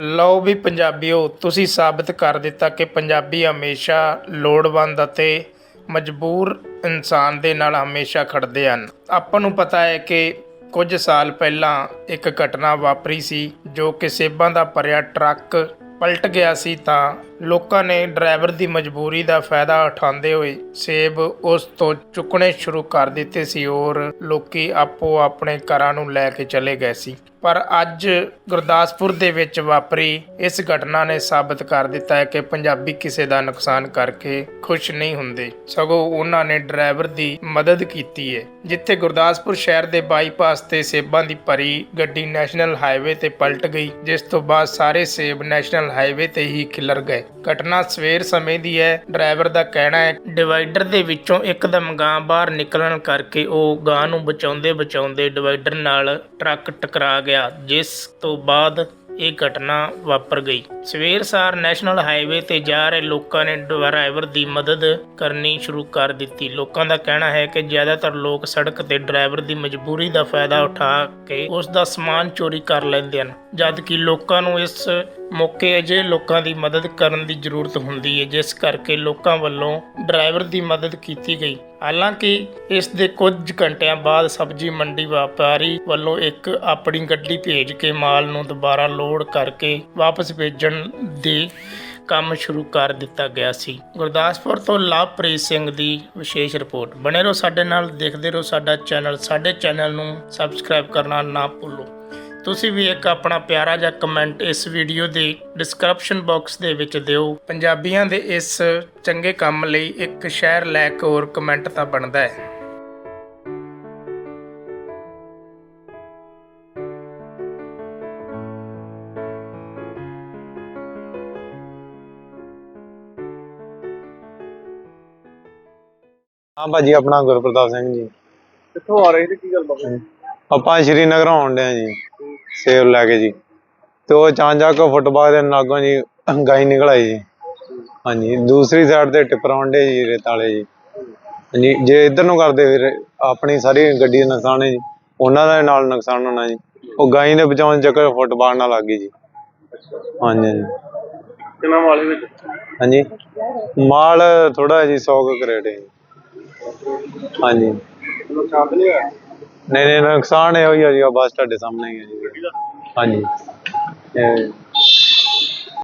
ਲਓ ਵੀ ਪੰਜਾਬੀਓ, ਤੁਸੀਂ ਸਾਬਤ ਕਰ ਦਿੱਤਾ ਕਿ ਪੰਜਾਬੀ ਹਮੇਸ਼ਾ ਲੋੜਵੰਦ ਅਤੇ ਮਜਬੂਰ ਇਨਸਾਨ ਦੇ ਨਾਲ ਹਮੇਸ਼ਾ ਖੜਦੇ ਹਨ। ਆਪਾਂ ਨੂੰ ਪਤਾ ਹੈ ਕਿ ਕੁਝ ਸਾਲ ਪਹਿਲਾਂ ਇੱਕ ਘਟਨਾ ਵਾਪਰੀ ਸੀ, ਜੋ ਕਿ ਸੇਬਾਂ ਦਾ ਭਰਿਆ ਟਰੱਕ ਪਲਟ ਗਿਆ ਸੀ ਤਾਂ ਲੋਕਾਂ ਨੇ ਡਰਾਈਵਰ ਦੀ ਮਜਬੂਰੀ ਦਾ ਫਾਇਦਾ ਉਠਾਉਂਦੇ ਹੋਏ ਸੇਬ ਉਸ ਤੋਂ ਚੁੱਕਣੇ ਸ਼ੁਰੂ ਕਰ ਦਿੱਤੇ ਸੀ ਔਰ ਲੋਕੀ ਆਪੋ ਆਪਣੇ ਘਰਾਂ ਨੂੰ ਲੈ ਕੇ ਚਲੇ ਗਏ ਸੀ। ਪਰ ਅੱਜ ਗੁਰਦਾਸਪੁਰ ਦੇ ਵਿੱਚ ਵਾਪਰੀ ਇਸ ਘਟਨਾ ਨੇ ਸਾਬਤ ਕਰ ਦਿੱਤਾ ਹੈ ਕਿ ਪੰਜਾਬੀ ਕਿਸੇ ਦਾ ਨੁਕਸਾਨ ਕਰਕੇ ਖੁਸ਼ ਨਹੀਂ ਹੁੰਦੇ। ਸਗੋਂ ਉਹਨਾਂ ਨੇ ਡਰਾਈਵਰ ਦੀ ਮਦਦ ਕੀਤੀ ਹੈ, ਜਿੱਥੇ ਗੁਰਦਾਸਪੁਰ ਸ਼ਹਿਰ ਦੇ ਬਾਈਪਾਸ ਤੇ ਸੇਬਾਂ ਦੀ ਭਰੀ ਗੱਡੀ ਨੈਸ਼ਨਲ ਹਾਈਵੇ ਤੇ ਪਲਟ ਗਈ, ਜਿਸ ਤੋਂ ਬਾਅਦ ਸਾਰੇ ਸੇਬ ਨੈਸ਼ਨਲ ਹਾਈਵੇ ਤੇ ਹੀ ਖਿਲਰ ਗਏ। ਘਟਨਾ ਸਵੇਰ ਸਮੇਂ ਦੀ ਹੈ। ਡਰਾਈਵਰ ਦਾ ਕਹਿਣਾ ਹੈ, ਡਿਵਾਈਡਰ ਦੇ ਵਿੱਚੋਂ ਇੱਕਦਮ ਗਾਂ ਬਾਹਰ ਨਿਕਲਣ ਕਰਕੇ ਉਹ ਗਾਂ ਨੂੰ ਬਚਾਉਂਦੇ ਬਚਾਉਂਦੇ ਡਿਵਾਈਡਰ ਨਾਲ ਟਰੱਕ ਟਕਰਾ ਗਿਆ, ਜਿਸ ਤੋਂ ਬਾਅਦ ਇਹ ਘਟਨਾ ਵਾਪਰ ਗਈ। ਸਵੇਰ ਸਾਰ ਨੈਸ਼ਨਲ ਹਾਈਵੇ ਤੇ ਜਾ ਰਹੇ ਲੋਕਾਂ ਨੇ ਡਰਾਈਵਰ ਦੀ ਮਦਦ ਕਰਨੀ ਸ਼ੁਰੂ ਕਰ ਦਿੱਤੀ। ਲੋਕਾਂ ਦਾ ਕਹਿਣਾ ਹੈ ਕਿ ਜ਼ਿਆਦਾਤਰ ਲੋਕ ਸੜਕ ਤੇ ਡਰਾਈਵਰ ਦੀ ਮਜਬੂਰੀ ਦਾ ਫਾਇਦਾ ਉਠਾ ਕੇ ਉਸ ਦਾ ਸਮਾਨ ਚੋਰੀ ਕਰ ਲੈਂਦੇ ਹਨ, ਜਦਕਿ ਲੋਕਾਂ ਨੂੰ ਇਸ ਮੌਕੇ ਅਜੇ ਲੋਕਾਂ ਦੀ ਮਦਦ ਕਰਨ ਦੀ ਜ਼ਰੂਰਤ ਹੁੰਦੀ ਹੈ, ਜਿਸ ਕਰਕੇ ਲੋਕਾਂ ਵੱਲੋਂ ਡਰਾਈਵਰ ਦੀ ਮਦਦ ਕੀਤੀ ਗਈ। ਹਾਲਾਂਕਿ ਇਸ ਦੇ ਕੁਝ ਘੰਟਿਆਂ ਬਾਅਦ ਸਬਜ਼ੀ ਮੰਡੀ ਵਪਾਰੀ ਵੱਲੋਂ ਇੱਕ ਆਪਣੀ ਗੱਡੀ ਭੇਜ ਕੇ ਮਾਲ ਨੂੰ ਦੁਬਾਰਾ ਲੋਡ ਕਰਕੇ ਵਾਪਸ ਭੇਜਣ ਦੀ ਕੰਮ ਸ਼ੁਰੂ ਕਰ ਦਿੱਤਾ ਗਿਆ ਸੀ। ਗੁਰਦਾਸਪੁਰ ਤੋਂ ਲਵਪ੍ਰੀਤ ਸਿੰਘ ਦੀ ਵਿਸ਼ੇਸ਼ ਰਿਪੋਰਟ। ਬਣੇ ਰਹੋ ਸਾਡੇ ਨਾਲ, ਦੇਖਦੇ ਰਹੋ ਸਾਡਾ ਚੈਨਲ। ਸਾਡੇ ਚੈਨਲ ਨੂੰ ਸਬਸਕ੍ਰਾਈਬ ਕਰਨਾ ਨਾ ਭੁੱਲੋ। ਤੁਸੀਂ ਵੀ ਇੱਕ ਆਪਣਾ ਪਿਆਰਾ ਜਿਹਾ ਕਮੈਂਟ ਇਸ ਵੀਡੀਓ ਦੇ ਡਿਸਕ੍ਰਿਪਸ਼ਨ ਬਾਕਸ ਦੇ ਵਿੱਚ ਦਿਓ। ਪੰਜਾਬੀਆਂ ਦੇ ਇਸ ਚੰਗੇ ਕੰਮ ਲਈ ਇੱਕ ਸ਼ੇਅਰ ਲਾਇਕ ਹੋਰ ਕਮੈਂਟ ਤਾਂ ਬਣਦਾ ਹੈ। ਹਾਂ ਭਾਜੀ ਆਪਣਾ ਗੁਰਪ੍ਰਤਾਪ ਸਿੰਘ ਜੀ। ਕਿੱਥੋਂ ਆ ਰਹੇ ਤੇ ਕੀ ਗੱਲ ਬਾਬਾ ਆਪਾਂ ਸ਼੍ਰੀਨਗਰ ਆਉਣ ਡਿਆ ਜੀ। ਸੇਬ ਲੈ ਕੇ ਜੀ। ਤੇ ਉਹ ਚਾਂਜਾ ਕੋ ਫੁੱਟਬਾਲ ਦੇ ਨਾਗੋਂ ਜੀ ਗਾਈ ਨਿਕਲ ਆਈ ਜੀ। ਹਾਂਜੀ ਦੂਸਰੀ ਸਾਈਡ ਤੇ ਟਿੱਪਰ ਆਉਂਦੇ ਜੀ ਰੇਤ ਵਾਲੇ ਜੀ। ਹਾਂਜੀ ਜੇ ਇੱਧਰ ਨੂੰ ਕਰਦੇ ਫਿਰ ਆਪਣੀ ਸਾਰੀ ਗੱਡੀ ਦਾ ਨੁਕਸਾਨ ਹੈ ਜੀ। ਉਹਨਾਂ ਦਾ ਨਾਲ ਨੁਕਸਾਨ ਹੋਣਾ ਜੀ। ਉਹ ਗਾਈ ਦੇ ਬਚਾਉਣ ਚੱਕਰ ਫੁੱਟਬਾਲ ਨਾਲ ਲੱਗ ਗਈ ਜੀ। ਹਾਂਜੀ ਹਾਂਜੀ। ਕਿੰਨਾ ਵਾਲੇ ਵਿੱਚ? ਹਾਂਜੀ ਮਾਲ ਥੋੜਾ ਜੀ 100 ਕੁ ਕਰੇਟ ਹੈ ਜੀ। ਹਾਂਜੀ। ਨੁਕਸਾਨ ਨਹੀਂ ਹੋਇਆ? ਨਹੀਂ ਨਹੀਂ ਨੁਕਸਾਨ ਇਹ ਹੋਈ ਆ ਜੀ ਬਸ ਤੁਹਾਡੇ ਸਾਹਮਣੇ ਹੀ ਹੈ ਜੀ। ਹਾਂਜੀ। ਇਹ